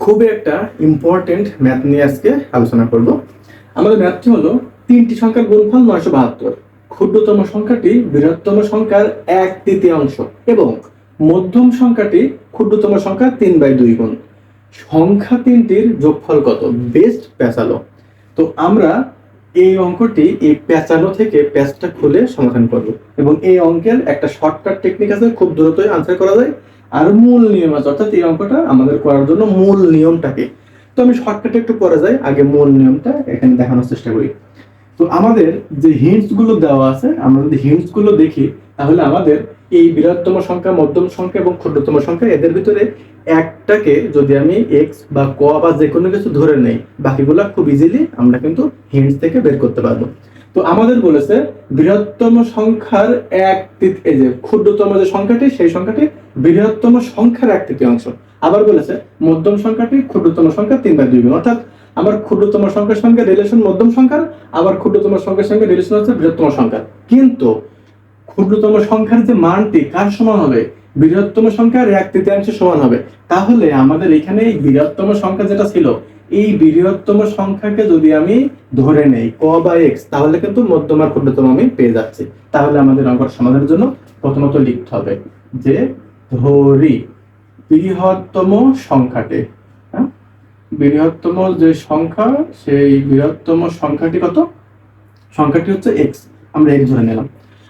খুবই একটা important math নিয়ে আজকে আলোচনা করব। আমাদের ম্যাথটি হলো তিনটি সংখ্যার গুণফল নয়শো বাহাত্তর। ক্ষুদ্রতম সংখ্যাটি বৃহত্তম সংখ্যার এক তৃতীয়াংশ এবং মধ্যম সংখ্যাটি ক্ষুদ্রতম সংখ্যার তিন বাই দুই গুণ। সংখ্যা তিনটির যোগফল কত? বেস্ট পেঁচালো। তো আমরা এই অঙ্কটি এই পেঁচানো থেকে প্যাঁচটা খুলে সমাধান করব এবং এই অঙ্কের একটা শর্টকাট টেকনিক আছে, খুব দ্রুতই আনসার করা যায়। আর মূল নিয়ম আছে। অর্থাৎ এই অঙ্কটা আমাদের করার জন্য মূল নিয়মটাকে। তো আমি শর্টকাটে একটু পরে যাই, আগে মূল নিয়মটা এখানে দেখানোর চেষ্টা করি। তো আমাদের যে হিন্টসগুলো দেওয়া আছে, আমরা যদি হিন্টসগুলো দেখি, তাহলে আমাদের এই বৃহত্তম সংখ্যা, মধ্যম সংখ্যা এবং ক্ষুদ্রতম সংখ্যা, এদের ভিতরে একটাকে যদি আমি এক্স বা ক বা যে কোনো কিছু ধরে নেই, বাকিগুলো খুব ইজিলি আমরা কিন্তু হিন্টস থেকে বের করতে পারব। তো আমাদের বলেছে, বৃহত্তম সংখ্যার এক এই যে ক্ষুদ্রতম যে সংখ্যাটি, সেই সংখ্যাটি বৃহত্তম সংখ্যার এক তৃতীয়াংশ। আবার বলেছে মধ্যম সংখ্যাটি ক্ষুদ্রতম সংখ্যা তিন বাই দুই গুণ। অর্থাৎ আমার ক্ষুদ্রতম সংখ্যার সঙ্গে রিলেশন মধ্যম সংখ্যার, আবার ক্ষুদ্রতম সংখ্যার সঙ্গে রিলেশন হচ্ছে বৃহত্তম সংখ্যার। কিন্তু ক্ষুদ্রতম সংখ্যার যে মানটি কার সমান হবে? বৃহত্তম সংখ্যার এক তৃতীয়াংশ সমান হবে। তাহলে আমাদের এখানে এই বৃহত্তম সংখ্যা যেটা ছিল, এই বৃহত্তম সংখ্যাকে যদি আমি ধরে নেই, ক বা এক্স তাহলে কিন্তু মধ্যম আর ক্ষুদ্রতম আমি পেয়ে যাচ্ছি। তাহলে আমাদের অঙ্কর সমাধানের জন্য প্রথমত লিখতে হবে যে ধরি। বৃহত্তম সংখ্যাটি হ্যাঁ? বৃহত্তম যে সংখ্যা, সেই বৃহত্তম সংখ্যাটি কত? সংখ্যাটি হচ্ছে এক্স আমরা এক্স ধরে নিলাম।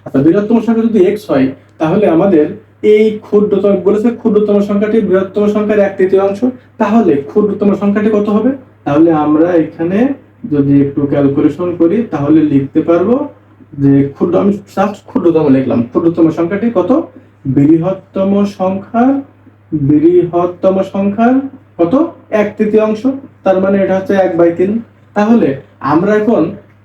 আচ্ছা বৃহত্তম সংখ্যা যদি এক্স হয়, তাহলে আমাদের এই ক্ষুদ্রতম, বলেছে ক্ষুদ্রতম সংখ্যাটি বৃহত্তম সংখ্যার এক তৃতীয়াংশ। তাহলে ক্ষুদ্রতম সংখ্যাটি কত হবে? তাহলে আমরা এখানে যদি একটু ক্যালকুলেশন করি, তাহলে লিখতে পারব যে ক্ষুদ্র, আমি ক্ষুদ্রতম লিখলাম। ক্ষুদ্রতম সংখ্যাটি কত? বৃহত্তম সংখ্যা, বৃহত্তম সংখ্যার কত? এক তৃতীয়াংশ। তার মানে এটা হচ্ছে এক বাই তিন। তাহলে আমরা এখন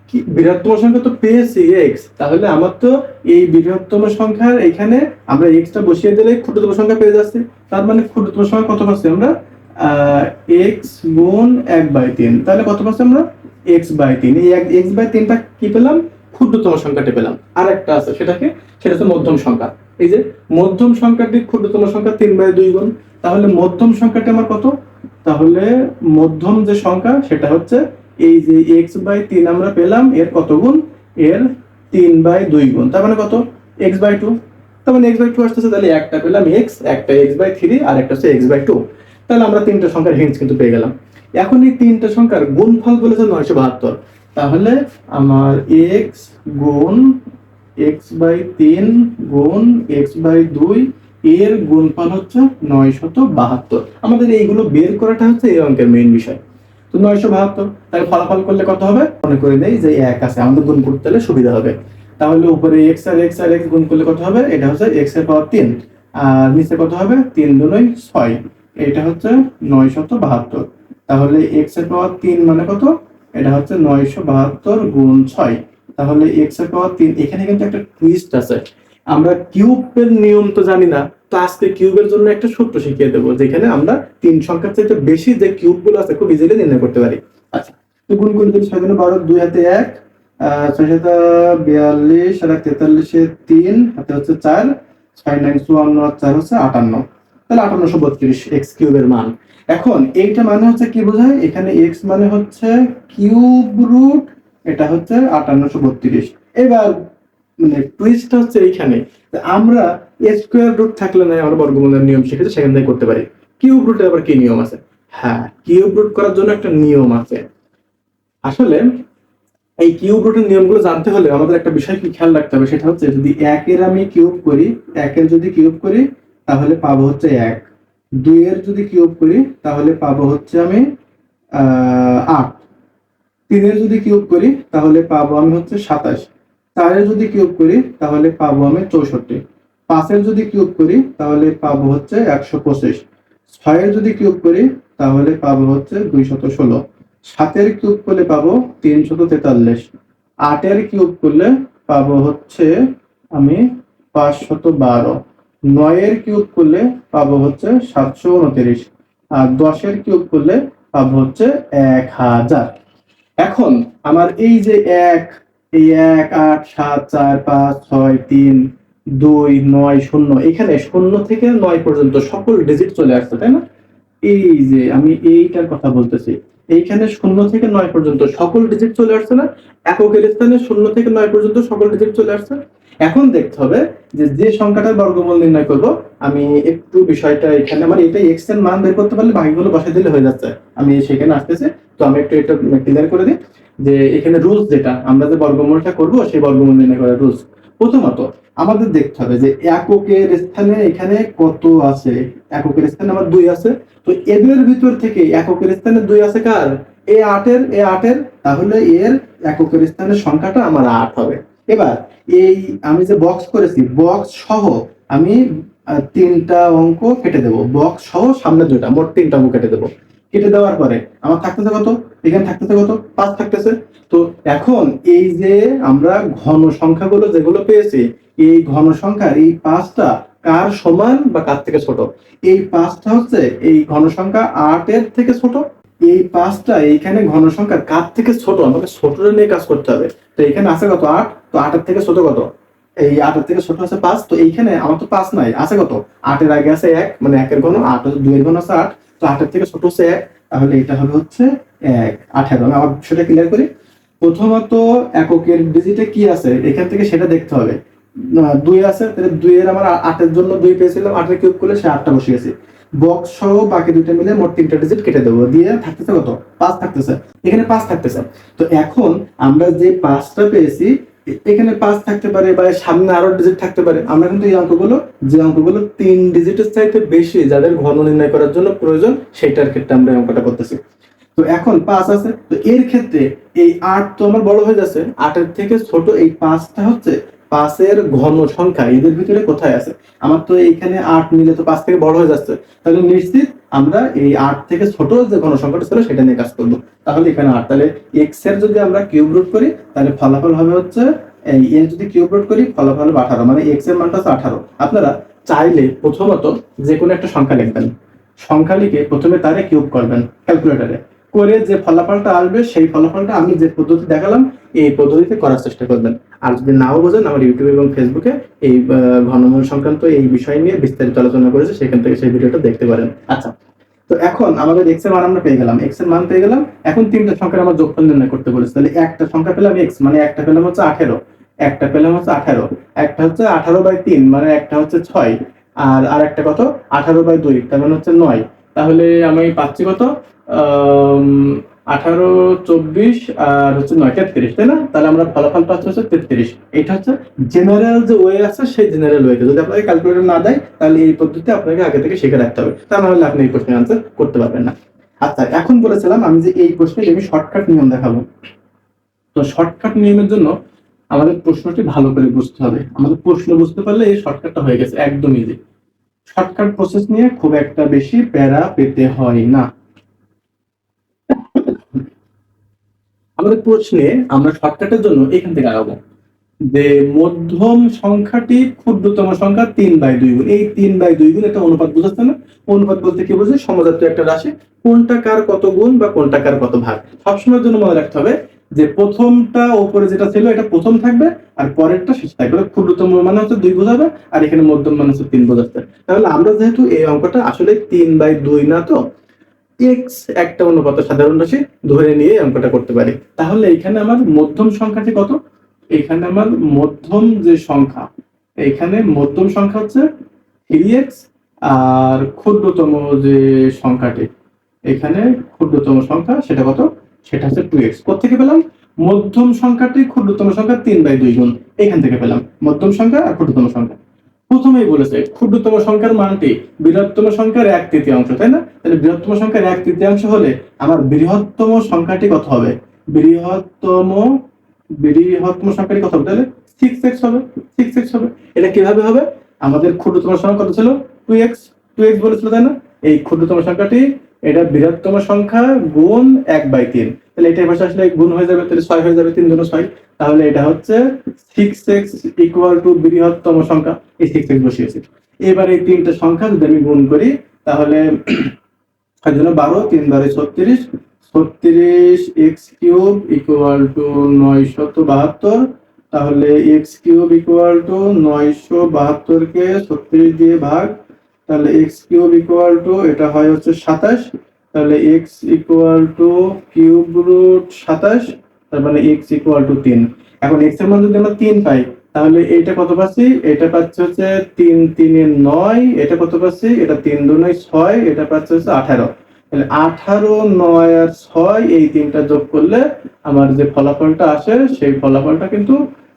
কি, বৃহত্তম সংখ্যা তো পেয়েছি এক্স তাহলে আমার তো এই বৃহত্তম সংখ্যার এখানে আমরা এক্সটা বসিয়ে দিলে ক্ষুদ্রতম সংখ্যা পেয়ে যাচ্ছি। তার মানে ক্ষুদ্রতম সংখ্যা কত পাচ্ছি আমরা? এক্স গুণ এক বাই তিন। তাহলে কত পাচ্ছি আমরা? এক্স বাই তিন। এই এক্স বাই তিনটা কি পেলাম? ক্ষুদ্রতম সংখ্যাটা পেলাম। আর একটা আছে সেটাকে, সেটা হচ্ছে মধ্যম সংখ্যা। এই যে মধ্যম সংখ্যাটি ক্ষুদ্রতম সংখ্যা তিন বাই দুই গুণ, তাহলে মধ্যম সংখ্যাটি আমার কত? তাহলে মধ্যম যে সংখ্যা, সেটা হচ্ছে এই যে এক্স বাই তিন আমরা পেলাম, এর কত গুণ? এর তিন বাই দুই গুণ। তার মানে কত? এক্স বাই টু তার মানে এক্স বাই টু আসতেছে, তাহলে একটা পেলাম এক্স একটা এক্স বাই থ্রি আর একটা হচ্ছে এক্স বাই টু তাহলে আমরা তিনটা সংখ্যার হিন্টস কিন্তু পেয়ে গেলাম। এখন এই তিনটা সংখ্যার গুণফল বলেছে নয়শো বাহাত্তর। তাহলে আমার এক্স গুণ এক্স বাই তিন গুণ এক্স বাই দুই, এর গুণফল হচ্ছে নয়শত বাহাত্তর আমাদের এইগুলো বের করাটা হচ্ছে এই অঙ্কের মেইন বিষয়। তো নয়শো বাহাত্তর তাই ফলাফল করলে কত হবে? মনে করে দেই যে এক আছে, আমাদের গুণ করতে হলে সুবিধা হবে। তাহলে উপরে এক্স আর এক্স আর এক্স গুণ করলে কত হবে? এটা হচ্ছে এক্সের পাওয়ার তিন, আর নিচে কত হবে? তিন দুই ছয়, এটা হচ্ছে নয়শত বাহাত্তর তাহলে এক্সের পাওয়ার তিন মানে কত? এটা হচ্ছে নয়শো বাহাত্তর গুণ ছয়। তাহলে এক্সের পাওয়ার তিন, এখানে কিন্তু একটা টুইস্ট আছে। আমরা কিউবের নিয়ম তো জানি না, তো আজকে কিউবের জন্য একটা সূত্র শিখিয়ে দেবো, যেখানে আমরা তিন সংখ্যার চাইতে বেশি যে কিউবগুলো আছে, খুব ইজিলি নির্ণয় করতে পারি। আচ্ছা তো গুণ করে দিই ছয় বারো, দুই হাতে এক ছয় সাথে বিয়াল্লিশ, আর তেতাল্লিশে তিন, হাতে হচ্ছে চার, ছয় নাইন চুয়ান্ন, আর চার হচ্ছে আটান্ন। তাহলে আটান্নশো বত্রিশ এক্স কিউবের মান। এখন, এইটা মানে হচ্ছে কি বোঝায়? এখানে এক্স মানে হচ্ছে কিউব রুট এটা হচ্ছে আটান্নশো বত্রিশ। এবার মানে টুইস্ট হচ্ছে এইখানে আমরা স্কোয়ার রুট থাকলে না আমরা বর্গমূলের নিয়ম শিখেছি, সেখান থেকে করতে পারি। কিউব রুটের আবার কি নিয়ম আছে? হ্যাঁ কিউব রুট করার জন্য একটা নিয়ম আছে। আসলে এই কিউব রুটের নিয়মগুলো জানতে হলে আমাদের একটা বিষয় কি খেয়াল রাখতে হবে, সেটা হচ্ছে যদি একের আমি কিউব করি, একের যদি কিউব করি, তাহলে পাবো হচ্ছে এক। দুইয়ের যদি কিউব করি, তাহলে পাবো হচ্ছে আমি আট। তিনের যদি কিউব করি, তাহলে পাবো আমি হচ্ছে সাতাশ। চারের যদি কিউব করি, তাহলে পাবো আমি চৌষট্টি। পাঁচের যদি কিউব করি, তাহলে পাবো হচ্ছে একশো পঁচিশ। ছয়ের যদি কিউব করি, তাহলে পাবো হচ্ছে দুইশত ষোলো। সাতের কিউব করলে পাবো তিনশত তেতাল্লিশ। আটের কিউব করলে পাবো হচ্ছে আমি পাঁচশত বারো। নয়ের কিউব করলে পাবো হচ্ছে সাতশো উনত্রিশ। আর দশের কিউব করলে পাবো হচ্ছে এক হাজার। এখন আমার এই যে এক, এই এক, আট, সাত, চার, পাঁচ, ছয়, তিন, দুই, নয়, শূন্য, এখানে শূন্য থেকে নয় পর্যন্ত সকল ডিজিট চলে আসছে, তাই না? এই যে আমি এইটার কথা বলতেছি। এইখানে শূন্য থেকে নয় পর্যন্ত সকল ডিজিট চলে আসছে না? এককের স্থানে শূন্য থেকে নয় পর্যন্ত সকল ডিজিট চলে আসছে। এখন দেখতে হবে যে যে সংখ্যাটার বর্গমূল নির্ণয় করব, আমি একটু বিষয়টা এখানে আমার এটা এক্সের মান বের করতে পারলে বাকিগুলো বসাই দিলে হয়ে যাচ্ছে। আমি সেখানে আসতেছি, তো আমি একটু এটা ক্লিয়ার করে দিই যে, এখানে রুলস যেটা, আমরা যে বর্গমূলটা করব, সেই বর্গমূল নির্ণয় করার রুলস প্রথমত, আমাদের দেখতে হবে যে এককের স্থানে এখানে কত আছে? এককের স্থানে আমার দুই আছে। তো এদের ভিতর থেকে এককের স্থানে দুই আছে কার? এ আটের এ আটের, তাহলে এর এককের স্থানের সংখ্যাটা আমার আট হবে। এবার, এই আমি যে বক্স করেছি বক্স সহ আমি তিনটা অঙ্ক কেটে দেবো। বক্স সহ সামনে দুটা মোট তিনটা অঙ্ক কেটে দেবো। কেটে দেওয়ার পরে, আমার থাকতেছে কত? এখানে থাকতেছে কত? পাঁচ থাকতেছে। তো এখন এই যে আমরা ঘন সংখ্যাগুলো যেগুলো পেয়েছি, এই ঘন সংখ্যার এই পাঁচটা কার সমান বা কার থেকে ছোট? এই পাঁচটা হচ্ছে এই ঘন সংখ্যা আটের থেকে ছোট। এই পাঁচটা এইখানে ঘন সংখ্যা কার থেকে ছোট? আমাকে ছোটটা নিয়ে কাজ করতে হবে। তো এখানে আছে কত? আট। তো আটের থেকে ছোট কত? এই আটের থেকে ছোট আছে পাঁচ। তো এইখানে আমার তো পাঁচ নাই। আছে কত? আটের আগে আছে এক মানে একের ঘন, আট দুইয়ের ঘন আছে আট। তো আটের থেকে ছোট হচ্ছে এক, তাহলে এটা হবে হচ্ছে এক, আঠেরো। আমি আবার সেটা ক্লিয়ার করি। প্রথমত এককের ডিজিটে কি আছে? এখান থেকে সেটা দেখতে হবে। দুই আছে, তাহলে দুইয়ের আমার আটের জন্য দুই পেয়েছিলাম, আটের কিউব করলে সে আটটা বসিয়েছি বক্স সহ বাকি দুইটা মিলে মোট তিনটা ডিজিট কেটে দেবো। দিয়ে থাকতেছে কত? পাঁচ থাকতেছে। এখানে পাঁচ থাকতেছে। তো এখন আমরা যে পাঁচটা পেয়েছি এখানে পাঁচ থাকতে পারে বা সামনে আরও ডিজিট থাকতে পারে। আমরা কিন্তু এই অঙ্কগুলো, যে অঙ্কগুলো তিন ডিজিটের চাইতে বেশি যাদের ঘন নির্ণয় করার জন্য প্রয়োজন সেটার ক্ষেত্রে আমরা অঙ্কটা করতেছি। তো এখন পাঁচ আছে, তো এর ক্ষেত্রে এই আট তো আমার বড় হয়ে যাচ্ছে। আটের থেকে ছোট এই পাঁচটা হচ্ছে পাঁচের ঘন সংখ্যা। এদের ভিতরে কোথায় আছে? আমার তো এইখানে আট নিলে তো পাঁচ থেকে বড় হয়ে যাচ্ছে। তাহলে নিশ্চিত আমরা এই আট থেকে ছোট যে ঘন সংখ্যাটা ছিল সেটা নিয়ে কাজ করব। তাহলে এখানে আট, তাহলে এক্সের যদি আমরা কিউব রুট করি, তাহলে ফলাফল হবে হচ্ছে, এই এর যদি কিউব রুট করি, ফলাফল হবে আঠারো মানে এক্সের মানটা হচ্ছে আঠারো। আপনারা চাইলে প্রথমত যে কোনো একটা সংখ্যা লিখবেন। সংখ্যা লিখে প্রথমে তারে কিউব করবেন ক্যালকুলেটরে করে যে ফলাফলটা আসবে, সেই ফলাফলটা আমি যে পদ্ধতি দেখালাম এই পদ্ধতিতে করার চেষ্টা করবেন। আর যদি নাও বোঝেন আমার ইউটিউব এবং ফেসবুকে এই ঘনমূল সংক্রান্ত এই বিষয় নিয়ে বিস্তারিত আলোচনা করেছে সেখান থেকে সেই ভিডিওটা দেখতে পারেন। আচ্ছা। তো এখন আমাদের এক্সের মান আমরা পেয়ে গেলাম। এক্সের মান পেয়ে গেলাম। এখন তিনটা সংখ্যার আমার যোগফল নির্ণয় করতে বলেছে। তাহলে একটা সংখ্যা পেলাম এক্স মানে একটা পেলাম হচ্ছে আঠেরো। একটা পেলাম হচ্ছে আঠারো। একটা হচ্ছে আঠারো বাই তিন মানে একটা হচ্ছে ছয়। আর আর একটা কত? আঠারো বাই দুই তার মানে হচ্ছে নয়। তাহলে আমি পাচ্ছি কত? আঠারো, চব্বিশ আর হচ্ছে নয়, তেত্রিশ, তাই না? তাহলে আমরা ফলাফল পাচ্ছি হচ্ছে তেত্রিশ। এটা হচ্ছে জেনারেল যে ওয়ে আছে, সেই জেনারেল ওয়েতে যদি আপনাকে ক্যালকুলেটর না দেয়, তাহলে এই পদ্ধতি আপনাকে আগে থেকে শিখে রাখতে হবে। তা না হলে আপনি এই প্রশ্নের আনসার করতে পারবেন না। আচ্ছা এখন বলেছিলাম আমি যে এই প্রশ্নে আমি শর্টকাট নিয়ম দেখাবো। তো শর্টকাট নিয়মের জন্য আমাদের প্রশ্নটি ভালো করে বুঝতে হবে। আমাদের প্রশ্ন বুঝতে পারলে এই শর্টকাটটা হয়ে গেছে, একদম ইজি শর্টকাট প্রসেস নিয়ে খুব একটা বেশি প্যারা পেতে হয় না। আমাদের প্রশ্নে আমরা শর্টকাটের জন্য এখান থেকে আগাবো। যে মধ্যম সংখ্যাটি ক্ষুদ্রতম সংখ্যা তিন বাই দুই গুণ। এই তিন বাই দুই গুণ একটা অনুপাত বুঝাচ্ছে না। অনুপাত বলতে কি বোঝে সমজাতীয় একটা রাশি। কোনটা কার কত গুণ বা কোনটা কার কত ভাগ? সবসময়ের জন্য মনে রাখতে হবে যে প্রথমটা ওপরে যেটা ছিল, এটা প্রথম থাকবে আর পরেরটা শেষ থাকবে। ক্ষুদ্রতম মানে হচ্ছে দুই বোঝাবে আর এখানে মধ্যম মানে হচ্ছে তিন বোঝাচ্ছে। তাহলে আমরা যেহেতু এই অঙ্কটা আসলে তিন বাই দুই না তো এক্স একটা অনুপাত সাধারণ রাশি ধরে নিয়ে অঙ্কটা করতে পারি। তাহলে এখানে আমার মধ্যম সংখ্যাটি কত? এখানে আমার মধ্যম যে সংখ্যা, এখানে মধ্যম সংখ্যা হচ্ছে থ্রি এক্স আর ক্ষুদ্রতম যে সংখ্যাটি, এখানে ক্ষুদ্রতম সংখ্যা সেটা কত? সেটা হচ্ছে টু এক্স কোথেকে পেলাম? মধ্যম সংখ্যাটি ক্ষুদ্রতম সংখ্যা তিন বাই দুই গুণ। এখান থেকে পেলাম। মধ্যম সংখ্যা আর ক্ষুদ্রতম সংখ্যা। প্রথমেই বলেছে, ক্ষুদ্রতম সংখ্যার মানটি বৃহত্তম সংখ্যার এক তৃতীয়াংশ, তাই না? তাহলে বৃহত্তম সংখ্যার এক তৃতীয়াংশ হলে আমার বৃহত্তম সংখ্যাটি কত হবে? বৃহত্তম বৃহত্তম সংখ্যাটি কত হবে? তাহলে সিক্স এক্স হবে সিক্স এক্স হবে। এটা কীভাবে হবে? আমাদের ক্ষুদ্রতম সংখ্যা কত ছিল? টু এক্স টু এক্স বলেছিল, তাই না? এই ক্ষুদ্রতম সংখ্যাটি, এটা বৃহত্তম সংখ্যা গুণ এক বাই তিন। তাহলে এটা পাশে আসলে গুণ হয়ে যাবে, তাহলে ছয় হয়ে যাবে তিন দুটো ছয়। তাহলে এটা হচ্ছে সিক্স এক্স ইকুয়াল টু বৃহত্তম সংখ্যা। এক্স বসিয়েছি। এবার এই তিনটা সংখ্যা যদি আমি গুণ করি, তাহলে তার জন্য বারো, তিন বারে ছত্রিশ ছত্রিশ এক্স কিউব ইকুয়াল টু নয়শত বাহাত্তর তাহলে এক্স কিউব ইকুয়াল টু নয়শো বাহাত্তরকে ছত্রিশ দিয়ে ভাগ, তাহলে এক্স কিউব ইকুয়াল টু এটা হয় হচ্ছে সাতাশ, তাহলে x equal to cube root সাতাশ, তার মানে এক্স ইকুয়াল টু তিন। এখন এক্সের মান যদি আমরা তিন পাই তাহলে এটা কত পাচ্ছি? এটা পাচ্ছে হচ্ছে তিন তিনে নয়, এটা কত পাচ্ছি? এটা তিন দু নয় ছয়, এটা পাচ্ছে হচ্ছে আঠারো। তাহলে আঠারো, নয় আর ছয়, এই তিনটা যোগ করলে আমার যে ফলাফলটা আসে, সেই ফলাফলটা কিন্তু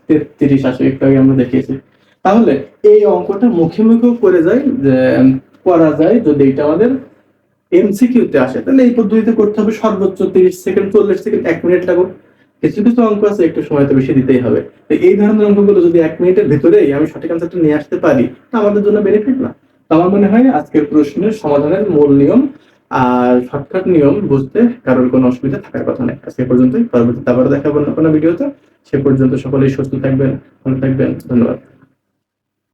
তেত্রিশ আসে, একটু আগে আমরা দেখিয়েছি। তাহলে এই অঙ্কটা মুখে মুখেও করে যায়, যে, করা যায়, যদি এটা আমাদের এমসিকিউতে আসে। তাহলে এই পদ্ধতিতে করতে হবে সর্বোচ্চ তিরিশ সেকেন্ড, চল্লিশ সেকেন্ড, এক মিনিট লাগুক কিছু কিছু অঙ্ক আছে, একটু সময় তো বেশি দিতেই হবে। তো এই ধরনের অঙ্কগুলো যদি এক মিনিটের ভেতরেই আমি সঠিক আনসারটা নিয়ে আসতে পারি, তা আমাদের জন্য বেনিফিট না? আমার মনে হয় আজকের প্রশ্নের সমাধানের মূল নিয়ম আর শর্টকাট নিয়ম বুঝতে কারোর কোনো অসুবিধা থাকার কথা নেই আজকে পর্যন্তই। পরবর্তীতে আবার দেখাবো না কোনো ভিডিওতে। সে পর্যন্ত সকলেই সুস্থ থাকবেন, ভালো থাকবেন। ধন্যবাদ।